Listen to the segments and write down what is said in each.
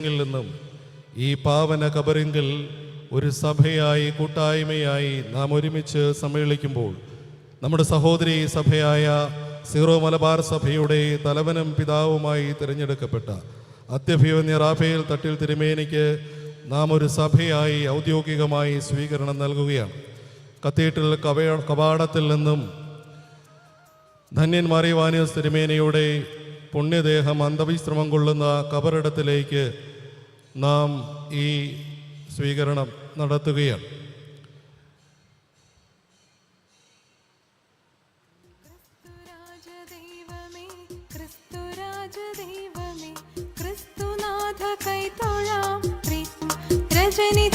നിന്നും ഈ പാവന കബറിങ്കിൽ ഒരു സഭയായി കൂട്ടായ്മയായി നാം ഒരുമിച്ച് സമ്മേളിക്കുമ്പോൾ നമ്മുടെ സഹോദരി സഭയായ സീറോ മലബാർ സഭയുടെ തലവനും പിതാവുമായി തിരഞ്ഞെടുക്കപ്പെട്ട അത്യഭിവന്യ റാഫേൽ തട്ടിൽ തിരുമേനിക്ക് നാം ഒരു സഭയായി ഔദ്യോഗികമായി സ്വീകരണം നൽകുകയാണ്. കത്തീഡ്രൽ കവയ കവാടത്തിൽ നിന്നും ധന്യൻ മാറിവാനിയസ് തിരുമേനിയുടെ പുണ്യദേഹം അന്തവിശ്രമം കൊള്ളുന്ന കബറിടത്തിലേക്ക് നാം ഈ സ്വീകരണം നടത്തുകയാണ്.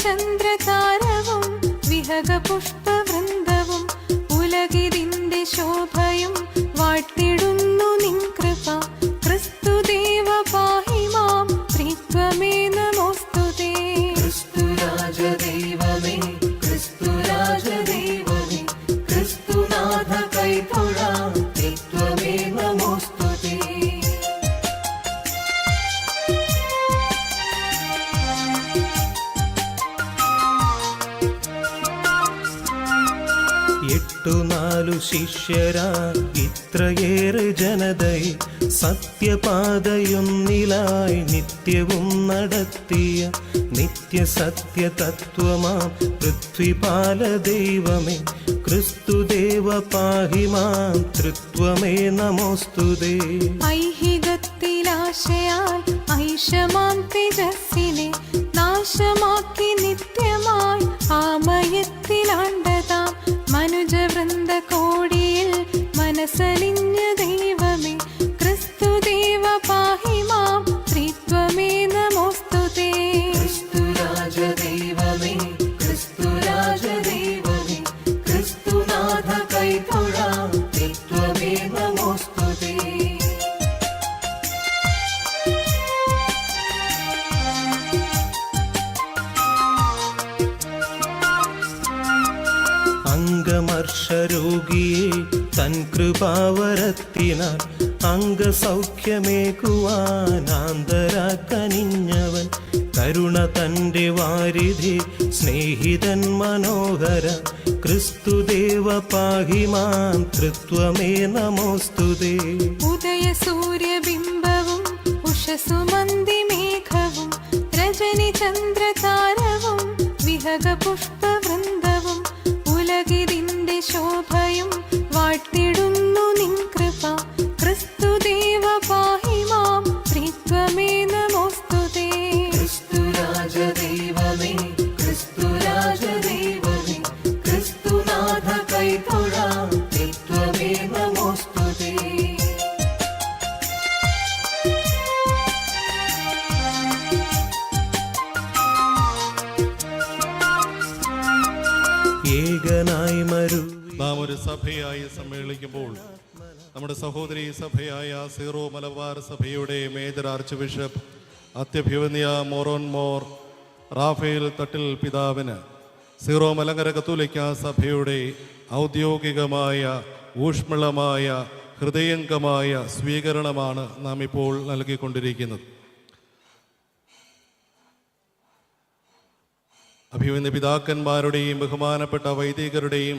ചന്ദ്രതാരവും വിഹക പുഷ്പവൃന്ദവും ഉലകിരിന്റെ ശോഭയും നാലു ശിഷ്യരാ ഇത്രയേറെ ജനതയെ സത്യപാതയൊന്നിലായി നിത്യവും നടത്തിയ നിത്യസത്യ തത്വമാം പൃഥ്വിപാല ദൈവമേ ക്രിസ്തുദേവ പാഹിമാം തൃത്വമേ നമോസ്തുതേ ഐഹികത്തിലാശയാൽ ഐഷമാം തേജസ്സിനെ നാശമാക്കി നിത്യമായി ആമയത്തിലാണ്ടതാം മനുജവൃന്ദ കോടിയിൽ മനസ്സലിഞ്ഞ തൻ കൃപാവരത്തിനാൽ അംഗസൗഖ്യമേകുവാൻ ആന്തരാക്കനിഞ്ഞവൻ കരുണ തന്റെ വാരിധി സ്നേഹിതൻ മനോഹര. ക്രിസ്തുദേവ പാഹിമാൻ തൃത്വമേ നമോസ്തുതേ ഉദയ സൂര്യബിംബവും ഉഷസുമന്തി മേഘവും രജനി ചന്ദ്രതാരവും വിഹക പുഷ്പവൃന്ദവും ഉലകിരിന്റെ ഏകനായി മരു നാം ഒരു സഭയായി സമ്മേളിക്കുമ്പോൾ നമ്മുടെ സഹോദരി സഭയായ സീറോ മലബാർ സഭയുടെ മേജർ ആർച്ച് ബിഷപ്പ് അത്യഭിവന്യ മോറോൻ മോർ റാഫേൽ തട്ടിൽ പിതാവിന് സീറോ മലങ്കര കത്തോലിക്ക സഭയുടെ ഔദ്യോഗികമായ ഊഷ്മളമായ ഹൃദയംഗമായ സ്വീകരണമാണ് നാം ഇപ്പോൾ നൽകിക്കൊണ്ടിരിക്കുന്നത്. അഭിമന്യ പിതാക്കന്മാരുടെയും ബഹുമാനപ്പെട്ട വൈദികരുടെയും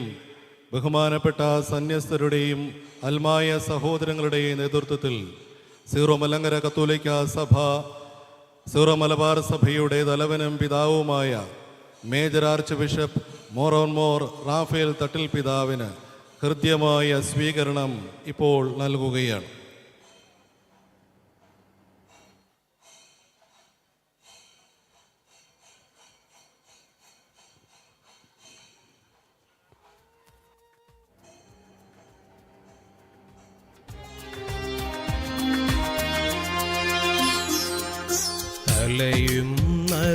ബഹുമാനപ്പെട്ട സന്യസ്തരുടെയും അൽമായ സഹോദരങ്ങളുടെയും നേതൃത്വത്തിൽ സീറോ മലങ്കര കത്തോലിക്ക സഭ സീറോ മലബാർ സഭയുടെ തലവനും പിതാവുമായ major archbishop Moran Mor Raphael Thattil പിതാവിന് ഹൃദ്യമായ സ്വീകരണം ഇപ്പോൾ നൽകുകയാണ്.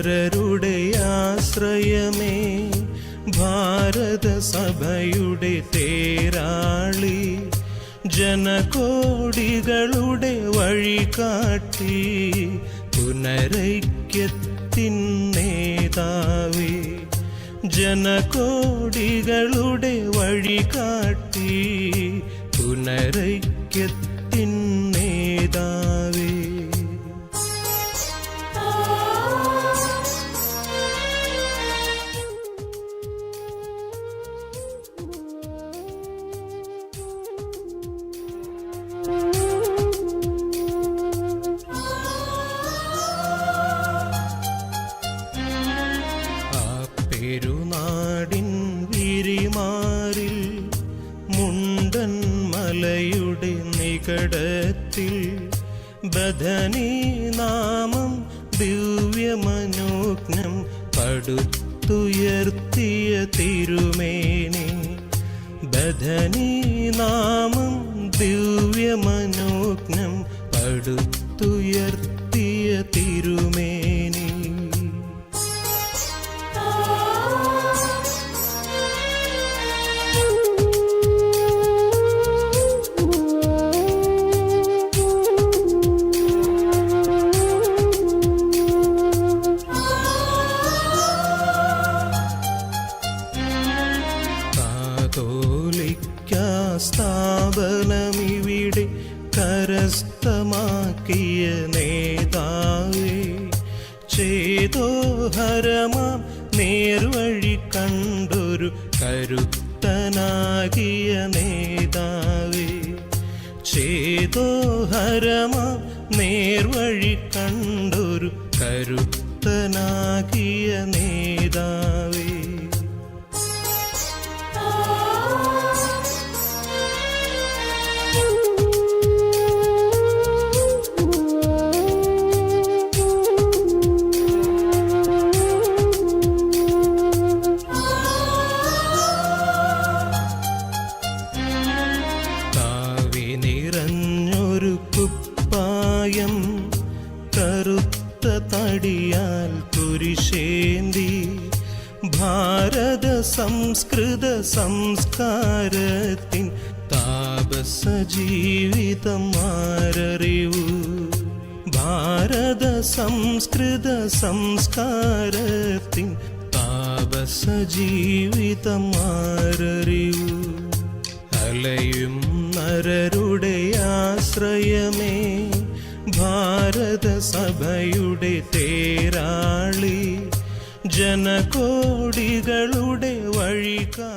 നരരുടെ ആശ്രയമേ ഭാരത സഭയുടെ തേരാളി ജനകോടികളുടെ വഴികാട്ടി പുനരൈക്യത്തിൻ നേതാവേ ജനകോടികളുടെ വഴികാട്ടി പുനരൈക്യത്തിൻ നേതാവേ ബദനീ നാമം ദിവ്യമനോജ്ഞം പടുത്തുയർത്തിയ തിരുമേനി. ബദനീ നാമം ദിവ്യമനോജ്ഞം പടുത്തുയർത്തിയ തിരുമേനി. കരസ്ഥമാക്കിയ നേതാവേ ചേതോഹരമാം നേർവഴി കണ്ടൊരു കരുത്തനാകിയ നേതാവേ ചേതോഹരമാം നേർവഴി കണ്ടൊരു കരുത്തനാകിയ നേതാവേ. സംസ്കൃത സംസ്കാരത്തിൻ താപസ ജീവിതം ആരറിവു ഭാരത സംസ്കൃത സംസ്കാരത്തിൻ താപസ ജീവിതം ആരറിവു അലയും നരരുടെ ആശ്രയമേ ഭാരത സഭയുടെ തേരാളി. ജനകോടികളുടെ വഴികാ